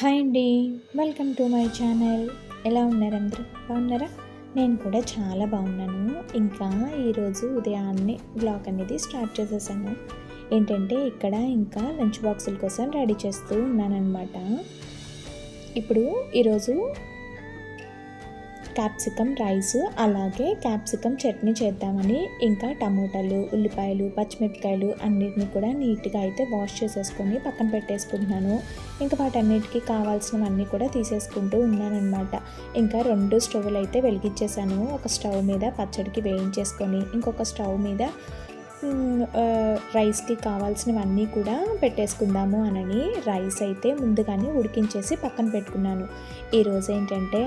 Hi అండి. Welcome to my channel. ఎలా ఉన్నారు అందరూ? బాగున్నారా? నేను కూడా చాలా బాగున్నాను. ఇంకా ఈరోజు ఉదయాన్నే బ్లాగ్ అనేది స్టార్ట్ చేసేసాను. ఏంటంటే ఇక్కడ ఇంకా లంచ్ బాక్సుల కోసం రెడీ చేస్తూ ఉన్నానన్నమాట. ఇప్పుడు ఈరోజు క్యాప్సికమ్ రైస్ అలాగే క్యాప్సికమ్ చట్నీ చేద్దామని ఇంకా టమోటాలు ఉల్లిపాయలు పచ్చిమిరపకాయలు అన్నిటిని కూడా నీట్గా అయితే వాష్ చేసేసుకొని పక్కన పెట్టేసుకుంటున్నాను. ఇంకా వాటన్నిటికీ కావాల్సినవన్నీ కూడా తీసేసుకుంటూ ఉన్నానన్నమాట. ఇంకా రెండు స్టవ్లు అయితే వెలిగించేసాను ఒక స్టవ్ మీద పచ్చడికి వేయించేసుకొని ఇంకొక స్టవ్ మీద రైస్కి కావాల్సినవన్నీ కూడా పెట్టేసుకుందాము అనని రైస్ అయితే ముందుగానే ఉడికించేసి పక్కన పెట్టుకున్నాను. ఈరోజు ఏంటంటే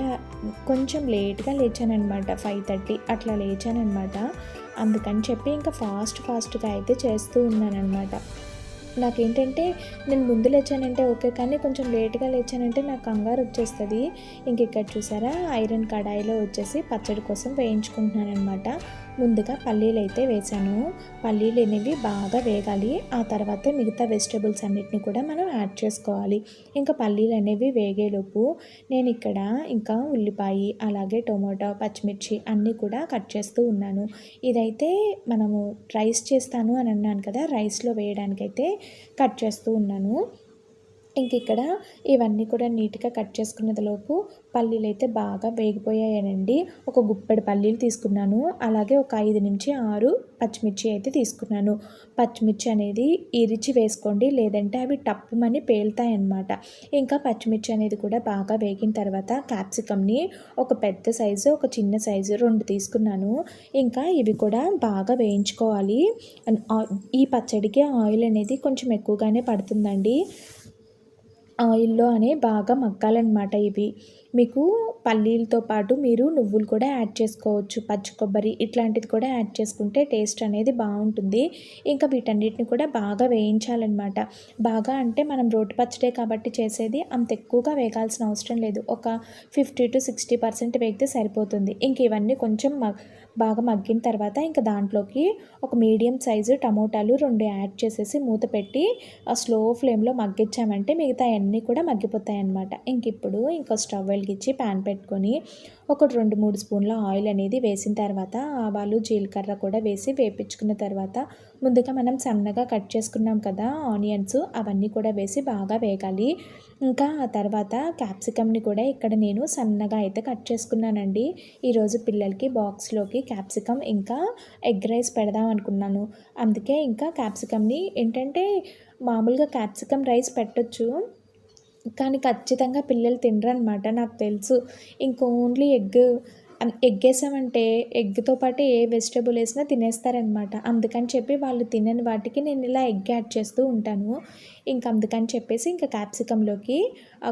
కొంచెం లేట్గా లేచానమాట ఫైవ్ థర్టీ అట్లా లేచానమాట అందుకని చెప్పి ఇంకా ఫాస్ట్ ఫాస్ట్గా అయితే చేస్తూ ఉన్నానమాట నాకేంటంటే నేను ముందు లేచానంటే ఓకే కానీ కొంచెం లేట్గా లేచానంటే నాకు కంగారు వచ్చేస్తుంది. ఇంక ఇక్కడ చూసారా ఐరన్ కడాయిలో వచ్చేసి పచ్చడి కోసం వేయించుకుంటున్నాను అనమాట ముందుగా పల్లీలు అయితే వేసాను. పల్లీలు అనేవి బాగా వేగాలి. ఆ తర్వాత మిగతా వెజిటేబుల్స్ అన్నిటిని కూడా మనం యాడ్ చేసుకోవాలి. ఇంకా పల్లీలు అనేవి వేగేలోపు నేను ఇక్కడ ఇంకా ఉల్లిపాయ అలాగే టొమాటో పచ్చిమిర్చి అన్నీ కూడా కట్ చేస్తూ ఉన్నాను. ఇదైతే మనము రైస్ చేస్తాను అని అన్నాను కదా రైస్లో వేయడానికైతే కట్ చేస్తూ ఉన్నాను. ఇంక ఇక్కడ ఇవన్నీ కూడా నీట్గా కట్ చేసుకున్నదిలోపు పల్లీలు అయితే బాగా వేగిపోయాయనండి. ఒక గుప్పెడు పల్లీలు తీసుకున్నాను. అలాగే ఒక ఐదు నుంచి ఆరు పచ్చిమిర్చి అయితే తీసుకున్నాను. పచ్చిమిర్చి అనేది ఇరిచి వేసుకోండి లేదంటే అవి టప్పుమని పేలుతాయి అన్నమాట ఇంకా పచ్చిమిర్చి అనేది కూడా బాగా వేగిన తర్వాత క్యాప్సికమ్ని ఒక పెద్ద సైజు ఒక చిన్న సైజు రెండు తీసుకున్నాను. ఇంకా ఇవి కూడా బాగా వేయించుకోవాలి. ఈ పచ్చడికి ఆయిల్ అనేది కొంచెం ఎక్కువగానే పడుతుందండి. ఆయిల్లో అనే బాగా మగ్గాలన్నమాట ఇవి. మీకు పల్లీలతో పాటు మీరు నువ్వులు కూడా యాడ్ చేసుకోవచ్చు పచ్చి కొబ్బరి ఇట్లాంటిది కూడా యాడ్ చేసుకుంటే టేస్ట్ అనేది బాగుంటుంది. ఇంకా వీటన్నిటిని కూడా బాగా వేయించాలన్నమాట. బాగా అంటే మనం రోటి పచ్చడే కాబట్టి చేసేది అంత ఎక్కువగా వేగాల్సిన అవసరం లేదు. ఒక ఫిఫ్టీ టు సిక్స్టీ పర్సెంట్ వేగితే సరిపోతుంది. ఇంక ఇవన్నీ కొంచెం బాగా మగ్గిన తర్వాత ఇంకా దాంట్లోకి ఒక మీడియం సైజు టమోటాలు రెండు యాడ్ చేసేసి మూత పెట్టి స్లో ఫ్లేమ్లో మగ్గించామంటే మిగతా అన్నీ కూడా మగ్గిపోతాయి అన్నమాట ఇంక ఇప్పుడు ఇంకో స్టవ్ వెలిగించి ప్యాన్ పెట్టుకొని ఒకటి రెండు మూడు స్పూన్ల ఆయిల్ అనేది వేసిన తర్వాత ఆవాలు జీలకర్ర కూడా వేసి వేపించుకున్న తర్వాత ముందుగా మనం సన్నగా కట్ చేసుకున్నాం కదా ఆనియన్స్ అవన్నీ కూడా వేసి బాగా వేగాలి. ఇంకా ఆ తర్వాత క్యాప్సికమ్ని కూడా ఇక్కడ నేను సన్నగా అయితే కట్ చేసుకున్నానండి. ఈరోజు పిల్లలకి బాక్స్లోకి క్యాప్సికమ్ ఇంకా ఎగ్ రైస్ పెడదాం అనుకున్నాను. అందుకే ఇంకా క్యాప్సికమ్ని ఏంటంటే మామూలుగా క్యాప్సికమ్ రైస్ పెట్టచ్చు. కానీ ఖచ్చితంగా పిల్లలు తినరనమాట నాకు తెలుసు. ఇంక ఓన్లీ ఎగ్ ఎగ్ వేసామంటే ఎగ్తో పాటు ఏ వెజిటేబుల్ వేసినా తినేస్తారనమాట అందుకని చెప్పి వాళ్ళు తినని వాటికి నేను ఇలా ఎగ్ యాడ్ చేస్తూ ఉంటాను. ఇంక అందుకని చెప్పేసి ఇంకా క్యాప్సికంలోకి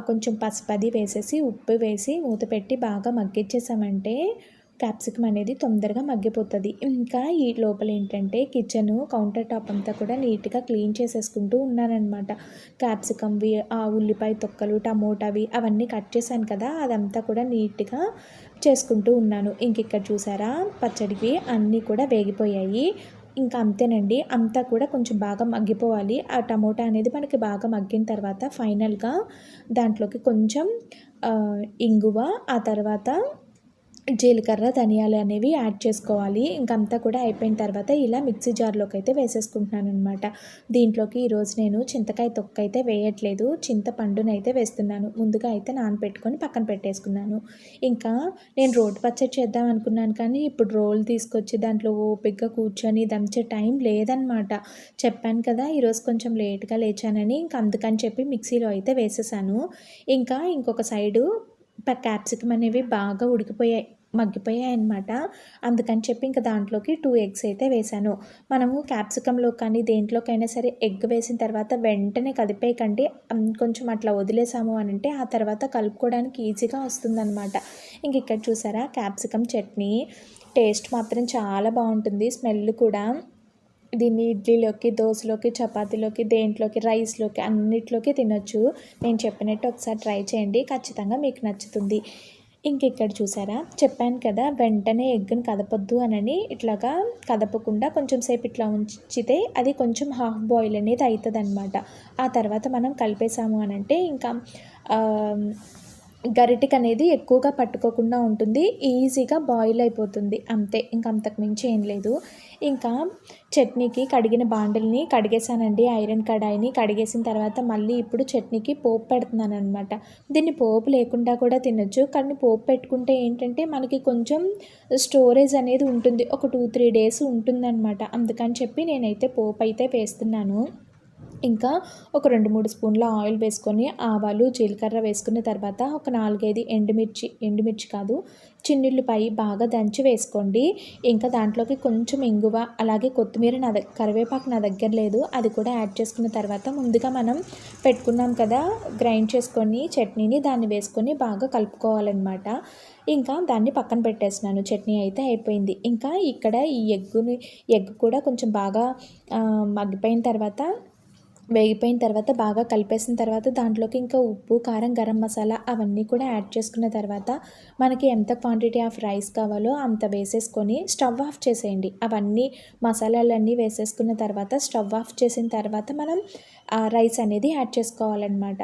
కొంచెం పసుపది వేసేసి ఉప్పు వేసి మూత పెట్టి బాగా మగ్గించేసామంటే క్యాప్సికమ్ అనేది తొందరగా మగ్గిపోతుంది. ఇంకా ఈ లోపల ఏంటంటే కిచెన్ కౌంటర్ టాప్ అంతా కూడా నీట్గా క్లీన్ చేసేసుకుంటూ ఉన్నానమాట క్యాప్సికమ్వి ఆ ఉల్లిపాయ తొక్కలు టమోటావి అవన్నీ కట్ చేశాను కదా అదంతా కూడా నీట్గా చేసుకుంటూ ఉన్నాను. ఇంక ఇక్కడ చూసారా పచ్చడికి అన్నీ కూడా వేగిపోయాయి. ఇంకా అంతేనండి అంతా కూడా కొంచెం బాగా మగ్గిపోవాలి. ఆ టమోటా అనేది మనకి బాగా మగ్గిన తర్వాత ఫైనల్గా దాంట్లోకి కొంచెం ఇంగువ ఆ తర్వాత జీలకర్ర ధనియాలు అనేవి యాడ్ చేసుకోవాలి. ఇంకంతా కూడా అయిపోయిన తర్వాత ఇలా మిక్సీ జార్లోకి అయితే వేసేసుకుంటున్నాను అనమాట దీంట్లోకి ఈరోజు నేను చింతకాయ తొక్క అయితే వేయట్లేదు. చింతపండునైతే వేస్తున్నాను. ముందుగా అయితే నానబెట్టుకొని పక్కన పెట్టేసుకున్నాను. ఇంకా నేను రోడ్డు పచ్చడి చేద్దాం అనుకున్నాను కానీ ఇప్పుడు రోల్ తీసుకొచ్చి దాంట్లో ఓపిగ్గా కూర్చొని దంచే టైం లేదనమాట చెప్పాను కదా ఈరోజు కొంచెం లేట్గా లేచానని ఇంకా అందుకని చెప్పి మిక్సీలో అయితే వేసేసాను. ఇంకా ఇంకొక సైడు క్యాప్సికమ్ అనేవి బాగా ఉడికిపోయాయి. మగ్గిపోయాయి అనమాట అందుకని చెప్పి ఇంకా దాంట్లోకి టూ ఎగ్స్ అయితే వేసాను మనము క్యాప్సికంలో కానీ దేంట్లోకైనా సరే ఎగ్ వేసిన తర్వాత వెంటనే కదిపేయకండి కొంచెం అట్లా వదిలేసాము అని అంటే ఆ తర్వాత కలుపుకోవడానికి ఈజీగా వస్తుందన్నమాట. ఇంక ఇక్కడ చూసారా? క్యాప్సికమ్ చట్నీ. టేస్ట్ మాత్రం చాలా బాగుంటుంది. స్మెల్ కూడా. దీన్ని ఇడ్లీలోకి దోశలోకి చపాతీలోకి దేంట్లోకి రైస్లోకి అన్నిట్లోకి తినొచ్చు. నేను చెప్పినట్టు ఒకసారి ట్రై చేయండి. ఖచ్చితంగా మీకు నచ్చుతుంది. ఇంకెక్కడ చూసారా? చెప్పాను కదా వెంటనే ఎగ్గును కదపొద్దు అనని ఇట్లాగా కదపకుండా కొంచెం సేపు ఇట్లా ఉంచితే అది కొంచెం హాఫ్ బాయిల్ అనేది అవుతుంది అనమాట ఆ తర్వాత మనం కలిపేసాము అని అంటే ఇంకా గరిటెకి అనేది ఎక్కువగా పట్టుకోకుండా ఉంటుంది ఈజీగా బాయిల్ అయిపోతుంది. అంతే ఇంకా అంతకు మించి ఏం లేదు. ఇంకా చట్నీకి కడిగిన బాండల్ని కడిగేసానండి ఐరన్ కడాయిని కడిగేసిన తర్వాత మళ్ళీ ఇప్పుడు చట్నీకి పోపు పెడుతున్నాను అనమాట దీన్ని పోపు లేకుండా కూడా తినొచ్చు కానీ పోపు పెట్టుకుంటే ఏంటంటే మనకి కొంచెం స్టోరేజ్ అనేది ఉంటుంది. ఒక టూ త్రీ డేస్ ఉంటుందన్నమాట. అందుకని చెప్పి నేనైతే పోపు అయితే వేస్తున్నాను. ఇంకా ఒక రెండు మూడు స్పూన్ల ఆయిల్ వేసుకొని ఆవాలు జీలకర్ర వేసుకున్న తర్వాత ఒక నాలుగైదు ఎండుమిర్చి ఎండుమిర్చి కాదు చిన్నుల్లిపాయ బాగా దంచి వేసుకోండి. ఇంకా దాంట్లోకి కొంచెం ఇంగువ అలాగే కొత్తిమీర నా దగ్గర కరివేపాకు నా దగ్గర లేదు అది కూడా యాడ్ చేసుకున్న తర్వాత ముందుగా మనం పెట్టుకున్నాం కదా గ్రైండ్ చేసుకొని చట్నీని దాన్ని వేసుకొని బాగా కలుపుకోవాలన్నమాట. ఇంకా దాన్ని పక్కన పెట్టేసినాను చట్నీ అయితే అయిపోయింది. ఇంకా ఇక్కడ ఈ ఎగ్గుని ఎగ్ కూడా కొంచెం బాగా మగ్గిపోయిన తర్వాత వేగిపోయిన తర్వాత బాగా కలిపేసిన తర్వాత దాంట్లోకి ఇంకా ఉప్పు కారం గరం మసాలా అవన్నీ కూడా యాడ్ చేసుకున్న తర్వాత మనకి ఎంత క్వాంటిటీ ఆఫ్ రైస్ కావాలో అంత వేసేసుకొని స్టవ్ ఆఫ్ చేసేయండి. అవన్నీ మసాలాలన్నీ వేసేసుకున్న తర్వాత స్టవ్ ఆఫ్ చేసిన తర్వాత మనం రైస్ అనేది యాడ్ చేసుకోవాలన్నమాట.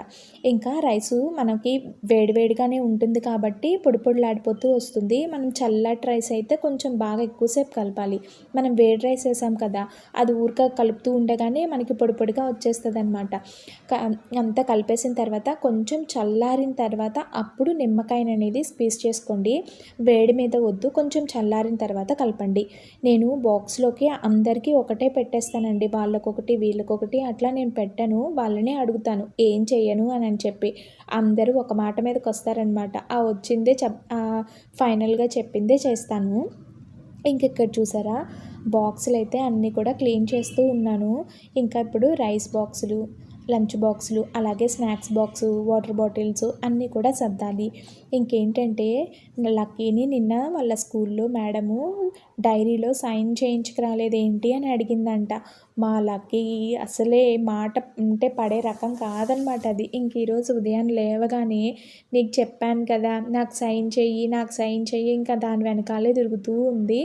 ఇంకా రైసు మనకి వేడివేడిగానే ఉంటుంది కాబట్టి పొడి పొడిలాడిపోతూ వస్తుంది. మనం చల్లటి రైస్ అయితే కొంచెం బాగా ఎక్కువసేపు కలపాలి. మనం వేడి రైస్ వేసాం కదా అది ఊరిక కలుపుతూ ఉండగానే మనకి పొడి పొడిగా వచ్చేస్తుంది. అనమాట అంతా కలిపేసిన తర్వాత కొంచెం చల్లారిన తర్వాత అప్పుడు నిమ్మకాయని అనేది స్పీస్ చేసుకోండి. వేడి మీద వద్దు కొంచెం చల్లారిన తర్వాత కలపండి. నేను బాక్స్లోకి అందరికీ ఒకటే పెట్టేస్తానండి. వాళ్ళకొకటి వీళ్ళకొకటి అట్లా నేను పెట్టను. వాళ్ళనే అడుగుతాను ఏం చేయను అని అని చెప్పి. అందరూ ఒక మాట మీదకి వస్తారనమాట ఆ వచ్చిందే చెప్ ఫైనల్గా చెప్పిందే చేస్తాను. ఇంకెక్కడ చూసారా? బాక్సులు అయితే అన్నీ కూడా క్లీన్ చేస్తూ ఉన్నాను. ఇంకా ఇప్పుడు రైస్ బాక్సులు లంచ్ బాక్సులు అలాగే స్నాక్స్ బాక్సు వాటర్ బాటిల్స్ అన్నీ కూడా సర్దాలి. ఇంకేంటంటే లక్కీని నిన్న వాళ్ళ స్కూల్లో మేడము డైరీలో సైన్ చేయించుకురాలేదేంటి అని అడిగిందంట. మా లక్కీ అసలే మాట ఉంటే పడే రకం కాదనమాట అది. ఇంక ఈరోజు ఉదయం లేవగానే నీకు చెప్పాను కదా నాకు సైన్ చెయ్యి నాకు సైన్ చెయ్యి ఇంకా దాని వెనకాలే తిరుగుతూ ఉంది.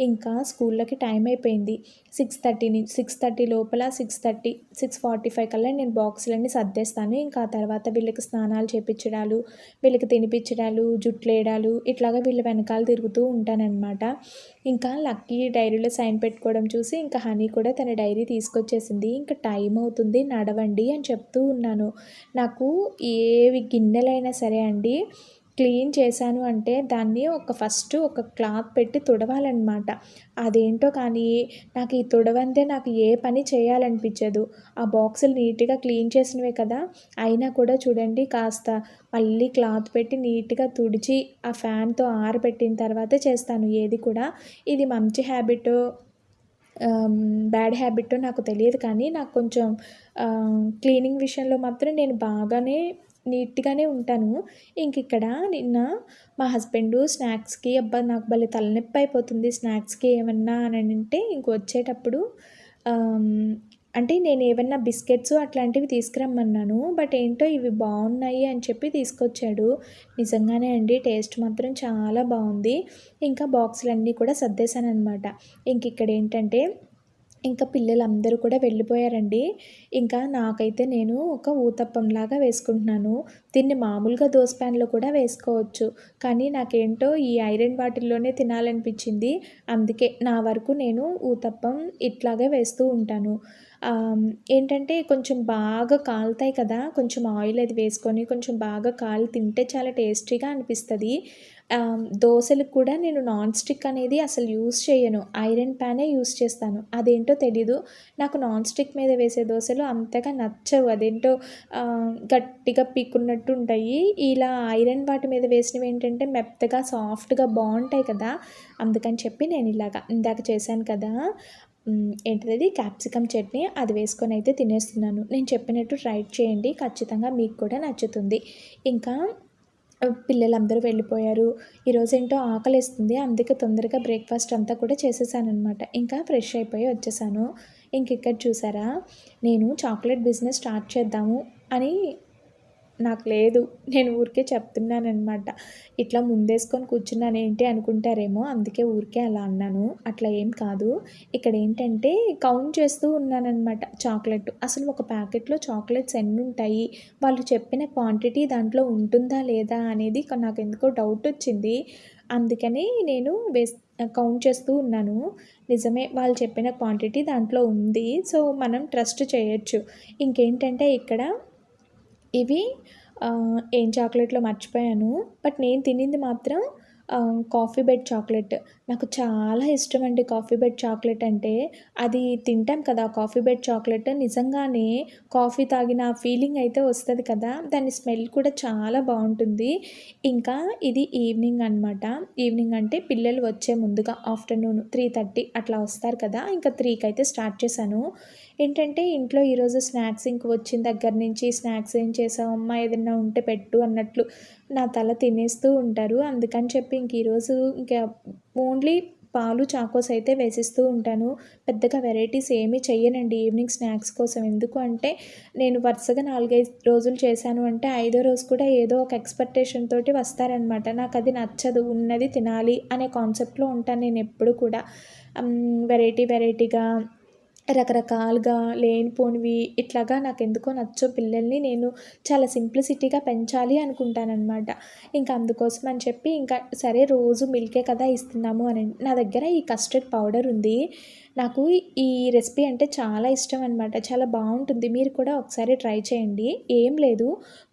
ఇంకా స్కూల్లోకి టైం అయిపోయింది. సిక్స్ థర్టీని సిక్స్ థర్టీ లోపల six thirty six forty five కల్లా నేను బాక్సులన్నీ సర్దేస్తాను. ఇంకా తర్వాత వీళ్ళకి స్నానాలు చేపించడాలు వీళ్ళకి తినిపించడాలు జుట్లేయడాలు ఇట్లాగా వీళ్ళ వెనకాల తిరుగుతూ ఉంటానన్నమాట. ఇంకా లక్కీ డైరీలో సైన్ పెట్టుకోవడం చూసి ఇంకా హనీ కూడా తన డైరీ తీసుకొచ్చేసింది. ఇంకా టైం అవుతుంది నడవండి అని చెప్తూ ఉన్నాను. నాకు ఏవి గిన్నెలైనా సరే అండి క్లీన్ చేశాను అంటే దాన్ని ఒక ఫస్ట్ ఒక క్లాత్ పెట్టి తుడవాలన్నమాట. అదేంటో కానీ నాకు ఈ తుడవంతే నాకు ఏ పని చేయాలనిపించదు. ఆ బాక్సులు నీట్గా క్లీన్ చేసినవే కదా. అయినా కూడా చూడండి కాస్త మళ్ళీ క్లాత్ పెట్టి నీట్గా తుడిచి ఆ ఫ్యాన్తో ఆరబెట్టిన తర్వాతే చేస్తాను. ఏది కూడా. ఇది మంచి హ్యాబిట్ బ్యాడ్ హ్యాబిట్ నాకు తెలియదు కానీ నాకు కొంచెం క్లీనింగ్ విషయంలో మాత్రం నేను బాగానే నీట్గానే ఉంటాను. ఇంక ఇక్కడ నిన్న మా హస్బెండ్ స్నాక్స్కి అబ్బా నాకు భలే తలనొప్పి అయిపోతుంది స్నాక్స్కి ఏమన్నా అని అంటే ఇంక వచ్చేటప్పుడు అంటే నేను ఏమన్నా బిస్కెట్స్ అట్లాంటివి తీసుకురమ్మన్నాను బట్ ఏంటో ఇవి బాగున్నాయి అని చెప్పి తీసుకొచ్చాడు. నిజంగానే అండి టేస్ట్ మాత్రం చాలా బాగుంది. ఇంకా బాక్సులన్నీ కూడా సర్దేశాను అనమాట ఇంక ఇక్కడ ఏంటంటే ఇంకా పిల్లలందరూ కూడా వెళ్ళిపోయారండి. ఇంకా నాకైతే నేను ఒక ఊతప్పంలాగా వేసుకుంటున్నాను. దీన్ని మామూలుగా దోశ ప్యాన్లో కూడా వేసుకోవచ్చు. కానీ నాకేంటో ఈ ఐరన్ బాటిల్లోనే తినాలనిపించింది. అందుకే నా వరకు నేను ఊతప్పం ఇట్లాగే వేస్తూ ఉంటాను. ఏంటంటే కొంచెం బాగా కాలుతాయి కదా కొంచెం ఆయిల్ అది వేసుకొని కొంచెం బాగా కాలి తింటే చాలా టేస్టీగా అనిపిస్తుంది. దోశలకు కూడా నేను నాన్ స్టిక్ అనేది అసలు యూస్ చేయను. ఐరన్ ప్యానే యూస్ చేస్తాను. అదేంటో తెలీదు. నాకు నాన్ స్టిక్ మీద వేసే దోశలు అంతగా నచ్చవు. అదేంటో గట్టిగా పీక్కున్నట్టు ఉంటాయి. ఇలా ఐరన్ వాటి మీద వేసినవి ఏంటంటే మెత్తగా సాఫ్ట్గా బాగుంటాయి కదా. అందుకని చెప్పి నేను ఇలాగా ఇందాక చేశాను కదా. ఏంటిది క్యాప్సికమ్ చట్నీ. అది వేసుకొని అయితే తినేస్తున్నాను. నేను చెప్పినట్టు ట్రై చేయండి. ఖచ్చితంగా మీకు కూడా నచ్చుతుంది. ఇంకా పిల్లలందరూ వెళ్ళిపోయారు. ఈరోజు ఏంటో ఆకలిస్తుంది. అందుకే తొందరగా బ్రేక్ఫాస్ట్ అంతా కూడా చేసేసానమాట ఇంకా ఫ్రెష్ అయిపోయి వచ్చేసాను. ఇంక ఇక్కడ చూసారా? నేను చాక్లెట్ బిజినెస్ స్టార్ట్ చేద్దాము అని నాకు లేదు నేను ఊరికే చెప్తున్నానమాట ఇట్లా ముందేసుకొని కూర్చున్నాను ఏంటి అనుకుంటారేమో అందుకే ఊరికే అలా అన్నాను. అట్లా ఏం కాదు. ఇక్కడ ఏంటంటే కౌంట్ చేస్తూ ఉన్నానమాట చాక్లెట్. అసలు ఒక ప్యాకెట్లో చాక్లెట్స్ ఎన్ని ఉంటాయి వాళ్ళు చెప్పిన క్వాంటిటీ దాంట్లో ఉంటుందా లేదా అనేది నాకు ఎందుకో డౌట్ వచ్చింది. అందుకని నేను వేస్ కౌంట్ చేస్తూ ఉన్నాను. నిజమే వాళ్ళు చెప్పిన క్వాంటిటీ దాంట్లో ఉంది. సో మనం ట్రస్ట్ చేయొచ్చు. ఇంకేంటంటే ఇక్కడ ఇవి ఏం చాక్లెట్లో మర్చిపోయాను. బట్ నేను తినింది మాత్రం కాఫీ బెడ్ చాక్లెట్ నాకు చాలా ఇష్టం అండి కాఫీ బెడ్ చాక్లెట్ అంటే. అది తింటాం కదా కాఫీ బెడ్ చాక్లెట్. నిజంగానే కాఫీ తాగిన ఫీలింగ్ అయితే వస్తుంది కదా దాని స్మెల్ కూడా చాలా బాగుంటుంది. ఇంకా ఇది ఈవినింగ్ అనమాట ఈవినింగ్ అంటే పిల్లలు వచ్చే ముందుగా ఆఫ్టర్నూన్ త్రీ థర్టీ అట్లా వస్తారు కదా ఇంకా త్రీకి అయితే స్టార్ట్ చేశాను. ఏంటంటే ఇంట్లో ఈరోజు స్నాక్స్ ఇంక వచ్చిన దగ్గర నుంచి స్నాక్స్ ఏం చేసావమ్మా ఏదైనా ఉంటే పెట్టు అన్నట్లు నా తల తినేస్తూ ఉంటారు. అందుకని చెప్పి ఇంక ఈరోజు ఇంకా ఓన్లీ పాలు చాకోస్ అయితే వేసిస్తూ ఉంటాను. పెద్దగా వెరైటీస్ ఏమీ చెయ్యనండి ఈవినింగ్ స్నాక్స్ కోసం. ఎందుకు అంటే నేను వరుసగా నాలుగైదు రోజులు చేశాను అంటే ఐదో రోజు కూడా ఏదో ఒక ఎక్స్పెక్టేషన్ తోటి వస్తారనమాట. నాకు అది నచ్చదు ఉన్నది తినాలి అనే కాన్సెప్ట్లో ఉంటాను నేను ఎప్పుడు కూడా. వెరైటీ వెరైటీగా రకరకాలుగా లేనిపోనివి ఇట్లాగా నాకు ఎందుకో నచ్చో పిల్లల్ని నేను చాలా సింప్లిసిటీగా పెంచాలి అనుకుంటానన్నమాట. ఇంకా అందుకోసం అని చెప్పి ఇంకా సరే రోజు మిల్కే కదా ఇస్తున్నాము అని నా దగ్గర ఈ కస్టర్డ్ పౌడర్ ఉంది. నాకు ఈ రెసిపీ అంటే చాలా ఇష్టం అనమాట చాలా బాగుంటుంది. మీరు కూడా ఒకసారి ట్రై చేయండి. ఏం లేదు.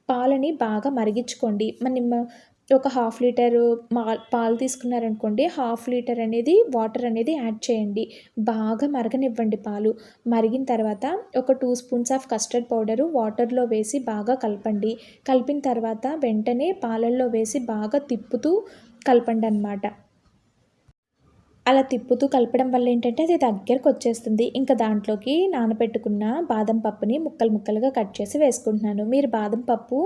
పాలని బాగా మరిగించుకోండి. మన ఒక హాఫ్ లీటర్ మా పాలు తీసుకున్నారనుకోండి హాఫ్ లీటర్ అనేది వాటర్ అనేది యాడ్ చేయండి. బాగా మరగనివ్వండి పాలు. మరిగిన తర్వాత ఒక two spoons of custard powder వాటర్లో వేసి బాగా కలపండి. కలిపిన తర్వాత వెంటనే పాలల్లో వేసి బాగా తిప్పుతూ కలపండి అనమాట అలా తిప్పుతూ కలపడం వల్ల ఏంటంటే అది దగ్గరకు వచ్చేస్తుంది. ఇంకా దాంట్లోకి నానబెట్టుకున్న బాదం పప్పుని ముక్కలు ముక్కలుగా కట్ చేసి వేసుకుంటున్నాను. మీరు బాదం పప్పు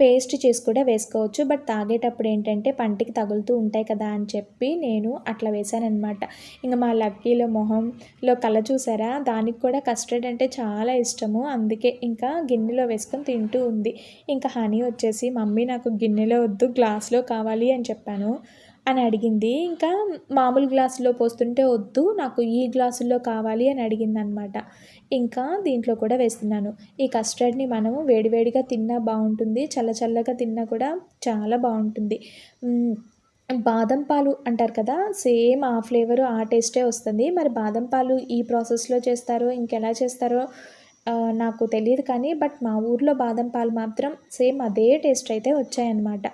పేస్ట్ చేసి కూడా వేసుకోవచ్చు. బట్ తాగేటప్పుడు ఏంటంటే పంటికి తగులుతూ ఉంటాయి కదా అని చెప్పి నేను అట్లా వేశానమాట ఇంకా మా లక్కీలో మొహంలో కళ్ళ చూసారా? దానికి కూడా కస్టర్డ్ అంటే చాలా ఇష్టము. అందుకే ఇంకా గిన్నెలో వేసుకొని తింటూ ఉంది. ఇంకా హనీ వచ్చేసి మమ్మీ నాకు గిన్నెలో వద్దు గ్లాస్లో కావాలి అని చెప్పాను. అని అడిగింది. ఇంకా మామూలు గ్లాసులో పోస్తుంటే వద్దు నాకు ఈ గ్లాసుల్లో కావాలి అని అడిగింది అనమాట ఇంకా దీంట్లో కూడా వేస్తున్నాను. ఈ కస్టర్డ్ని మనము వేడివేడిగా తిన్నా బాగుంటుంది చల్ల చల్లగా తిన్నా కూడా చాలా బాగుంటుంది. బాదం పాలు అంటారు కదా సేమ్ ఆ ఫ్లేవరు ఆ టేస్టే వస్తుంది. మరి బాదం పాలు ఈ ప్రాసెస్లో చేస్తారో ఇంకెలా చేస్తారో నాకు తెలియదు కానీ బట్ మా ఊర్లో బాదం పాలు మాత్రం సేమ్ అదే టేస్ట్ అయితే వచ్చాయన్నమాట.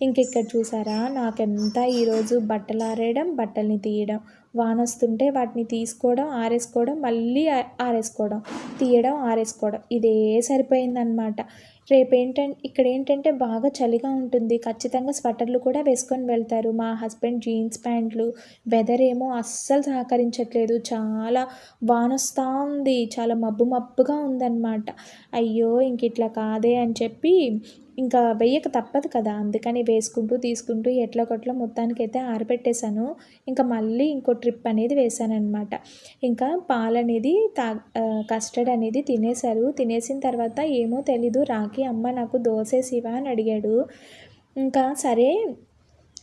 ఇంక ఇక్కడ చూసారా? నాకెంత ఈరోజు బట్టలు ఆరేయడం బట్టల్ని తీయడం. వాన వస్తుంటే వాటిని తీసుకోవడం ఆరేసుకోవడం మళ్ళీ ఆరేసుకోవడం. తీయడం ఆరేసుకోవడం. ఇదే సరిపోయిందనమాట రేపు ఏంటంటే ఇక్కడ ఏంటంటే బాగా చలిగా ఉంటుంది. ఖచ్చితంగా స్వెటర్లు కూడా వేసుకొని వెళ్తారు. మా హస్బెండ్ జీన్స్ ప్యాంట్లు వెదర్ ఏమో అస్సలు సహకరించట్లేదు. చాలా వానొస్తూ ఉంది. చాలా మబ్బు మబ్బుగా ఉందన్నమాట. అయ్యో ఇంక ఇట్లా కాదే అని చెప్పి ఇంకా వెయ్యక తప్పదు కదా. అందుకని వేసుకుంటూ తీసుకుంటూ ఎట్లా కొట్ల మొత్తానికి అయితే ఆరబెట్టేశాను. ఇంకా మళ్ళీ ఇంకో ట్రిప్ అనేది వేశానమాట ఇంకా పాలు అనేది తా కస్టర్డ్ అనేది తినేశారు. తినేసిన తర్వాత ఏమో తెలీదు. రాకి అమ్మ నాకు దోశ శివ అని అడిగాడు. ఇంకా సరే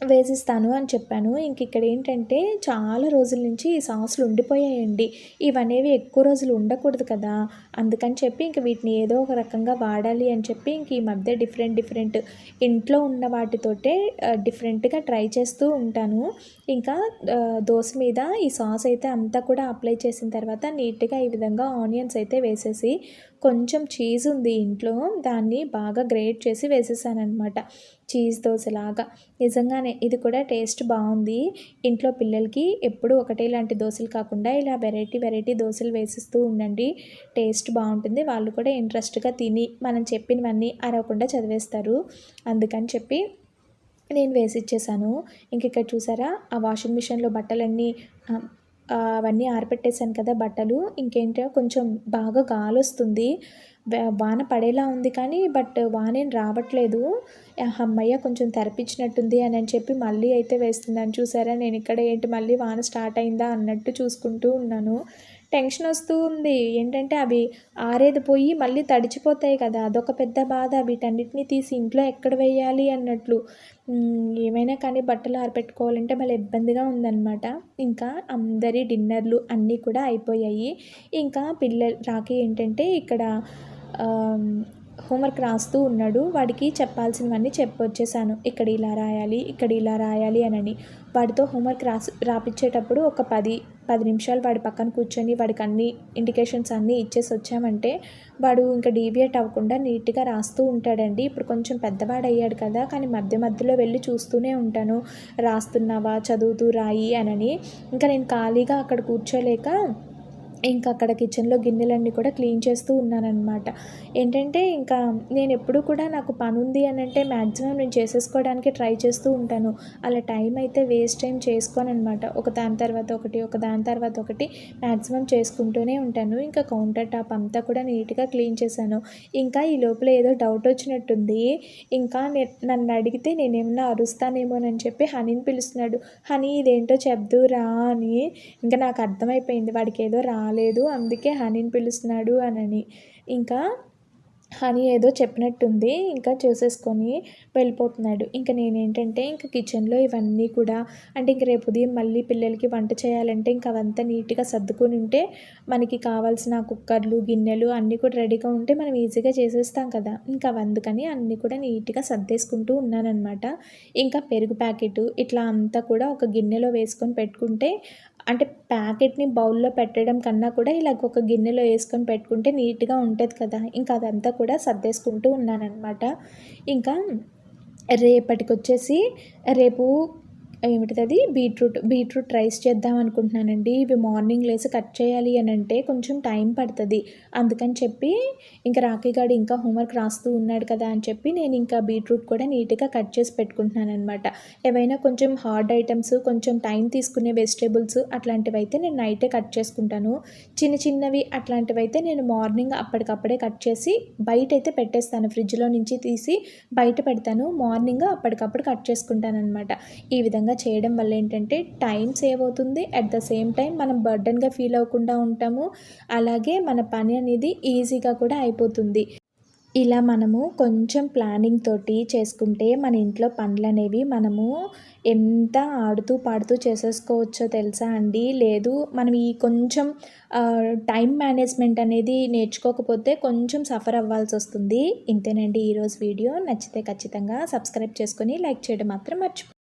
వేసిస్తాను అని చెప్పాను. ఇంక ఇక్కడ ఏంటంటే చాలా రోజుల నుంచి ఈ సాసులు ఉండిపోయాయండి. ఇవనేవి ఎక్కువ రోజులు ఉండకూడదు కదా. అందుకని చెప్పి ఇంక వీటిని ఏదో ఒక రకంగా వాడాలి అని చెప్పి ఇంక ఈ మధ్య డిఫరెంట్ డిఫరెంట్ ఇంట్లో ఉన్న వాటితోటే డిఫరెంట్గా ట్రై చేస్తూ ఉంటాను. ఇంకా దోశ మీద ఈ సాస్ అయితే అంతా కూడా అప్లై చేసిన తర్వాత నీట్గా ఈ విధంగా ఆనియన్స్ అయితే వేసేసి కొంచెం చీజ్ ఉంది ఇంట్లో దాన్ని బాగా గ్రేట్ చేసి వేసేసానమాట చీజ్ దోశలాగా. నిజంగానే ఇది కూడా టేస్ట్ బాగుంది. ఇంట్లో పిల్లలకి ఎప్పుడు ఒకటే లాంటి దోశలు కాకుండా ఇలా వెరైటీ వెరైటీ దోశలు వేసిస్తూ ఉండండి. టేస్ట్ బాగుంటుంది. వాళ్ళు కూడా ఇంట్రెస్ట్గా తిని మనం చెప్పినవన్నీ అరవకుండా చదివేస్తారు. అందుకని చెప్పి నేను వేసి ఇచ్చేసాను ఇంక ఇక్కడ చూసారా? ఆ వాషింగ్ మిషన్లో బట్టలన్నీ అవన్నీ ఆరపెట్టేశాను కదా బట్టలు. ఇంకేంటో కొంచెం బాగా గాలి వస్తుంది వాన పడేలా ఉంది కానీ బట్ వానేం రావట్లేదు. అమ్మయ్య కొంచెం తెరపించినట్టుంది అని అని చెప్పి మళ్ళీ అయితే వేస్తున్నాను. చూసారా నేను ఇక్కడ ఏంటి మళ్ళీ వాన స్టార్ట్ అయిందా అన్నట్టు చూసుకుంటూ ఉన్నాను. టెన్షన్ వస్తూ ఉంది. ఏంటంటే అవి ఆరేది పోయి మళ్ళీ తడిచిపోతాయి కదా. అదొక పెద్ద బాధ. వీటన్నిటిని తీసి ఇంట్లో ఎక్కడ వేయాలి అన్నట్లు. ఏమైనా కానీ బట్టలు ఆరపెట్టుకోవాలంటే మళ్ళీ ఇబ్బందిగా ఉందన్నమాట. ఇంకా అందరి డిన్నర్లు అన్నీ కూడా అయిపోయాయి. ఇంకా పిల్లలు రాకి ఏంటంటే ఇక్కడ హోంవర్క్ రాస్తూ ఉన్నాడు. వాడికి చెప్పాల్సినవన్నీ చెప్పొచ్చేసాను. ఇక్కడ ఇలా రాయాలి ఇక్కడ ఇలా రాయాలి అని వాడితో హోంవర్క్ రాసి రాపించేటప్పుడు ఒక పది పది నిమిషాలు వాడి పక్కన కూర్చొని వాడికి అన్ని ఇండికేషన్స్ అన్నీ ఇచ్చేసి వచ్చామంటే వాడు ఇంకా డీవియేట్ అవ్వకుండా నీట్గా రాస్తూ ఉంటాడండి. ఇప్పుడు కొంచెం పెద్దవాడు అయ్యాడు కదా కానీ మధ్య మధ్యలో వెళ్ళి చూస్తూనే ఉంటాను. రాస్తున్నావా చదువుతూ రాయి అనని. ఇంకా నేను ఖాళీగా అక్కడ కూర్చోలేక ఇంకా అక్కడ కిచెన్లో గిన్నెలన్నీ కూడా క్లీన్ చేస్తూ ఉన్నానన్నమాట. ఏంటంటే ఇంకా నేను ఎప్పుడు కూడా నాకు పని ఉంది అని అంటే మ్యాక్సిమం నేను చేసేసుకోవడానికి ట్రై చేస్తూ ఉంటాను. అలా టైం అయితే వేస్ట్ టైం చేసుకోనమాట అనమాట ఒక దాని తర్వాత ఒకటి ఒక దాని తర్వాత ఒకటి మ్యాక్సిమం చేసుకుంటూనే ఉంటాను. ఇంకా కౌంటర్ టాప్ అంతా కూడా నీట్గా క్లీన్ చేశాను. ఇంకా ఈ లోపల ఏదో డౌట్ వచ్చినట్టుంది. ఇంకా నన్ను అడిగితే నేనేమన్నా అరుస్తానేమోనని చెప్పి హనీని పిలుస్తున్నాడు. హనీ ఇదేంటో చెప్దురా అని. ఇంకా నాకు అర్థమైపోయింది. వాడికి ఏదో రా రాలేదు అందుకే హనీని పిలుస్తున్నాడు అనని. ఇంకా హనీ ఏదో చెప్పినట్టుంది ఇంకా చూసేసుకొని వెళ్ళిపోతున్నాడు. ఇంకా నేనేంటంటే ఇంకా కిచెన్లో ఇవన్నీ కూడా అంటే ఇంక రేపు ఉదయం మళ్ళీ పిల్లలకి వంట చేయాలంటే ఇంకా అవంతా నీట్గా సర్దుకొని ఉంటే మనకి కావాల్సిన కుక్కర్లు గిన్నెలు అన్నీ కూడా రెడీగా ఉంటే మనం ఈజీగా చేసేస్తాం కదా. ఇంకా అందుకని అన్నీ కూడా నీట్గా సర్దేసుకుంటూ ఉన్నానన్నమాట. ఇంకా పెరుగు ప్యాకెట్ ఇట్లా అంతా కూడా ఒక గిన్నెలో వేసుకొని పెట్టుకుంటే అంటే ప్యాకెట్ని బౌల్లో పెట్టడం కన్నా కూడా ఇలాగ ఒక గిన్నెలో వేసుకొని పెట్టుకుంటే నీట్గా ఉంటుంది కదా. ఇంకా అదంతా కూడా సర్దేసుకుంటూ ఉన్నానన్నమాట. ఇంకా రేపటికి వచ్చేసి రేపు ఏమిటిది అది బీట్రూట్ బీట్రూట్ రైస్ చేద్దాం అనుకుంటున్నానండి. ఇవి మార్నింగ్ లేసి కట్ చేయాలి అని అంటే కొంచెం టైం పడుతుంది. అందుకని చెప్పి ఇంకా రాఖీగాడు ఇంకా హోంవర్క్ రాస్తూ ఉన్నాడు కదా అని చెప్పి నేను ఇంకా బీట్రూట్ కూడా నీట్గా కట్ చేసి పెట్టుకుంటున్నాను అనమాట ఏవైనా కొంచెం హార్డ్ ఐటమ్స్ కొంచెం టైం తీసుకునే వెజిటేబుల్స్ అట్లాంటివి అయితే నేను నైటే కట్ చేసుకుంటాను. చిన్న చిన్నవి అట్లాంటివి అయితే నేను మార్నింగ్ అప్పటికప్పుడే కట్ చేసి బయట అయితే పెట్టేస్తాను. ఫ్రిడ్జ్లో నుంచి తీసి బయట పెడతాను. మార్నింగ్ అప్పటికప్పుడు కట్ చేసుకుంటాను అనమాట ఈ విధంగా విధంగా చేయడం వల్ల ఏంటంటే టైం సేవ్ అవుతుంది. అట్ ద సేమ్ టైం మనం బర్డన్గా ఫీల్ అవ్వకుండా ఉంటాము. అలాగే మన పని అనేది ఈజీగా కూడా అయిపోతుంది. ఇలా మనము కొంచెం ప్లానింగ్ తోటి చేసుకుంటే మన ఇంట్లో పనులు అనేవి మనము ఎంత ఆడుతూ పాడుతూ చేసేసుకోవచ్చో తెలుసా అండి? లేదు మనం ఈ కొంచెం టైం మేనేజ్మెంట్ అనేది నేర్చుకోకపోతే కొంచెం సఫర్ అవ్వాల్సి వస్తుంది. ఇంతేనండి ఈరోజు వీడియో. నచ్చితే ఖచ్చితంగా సబ్స్క్రైబ్ చేసుకొని లైక్ చేయడం మాత్రం మర్చిపో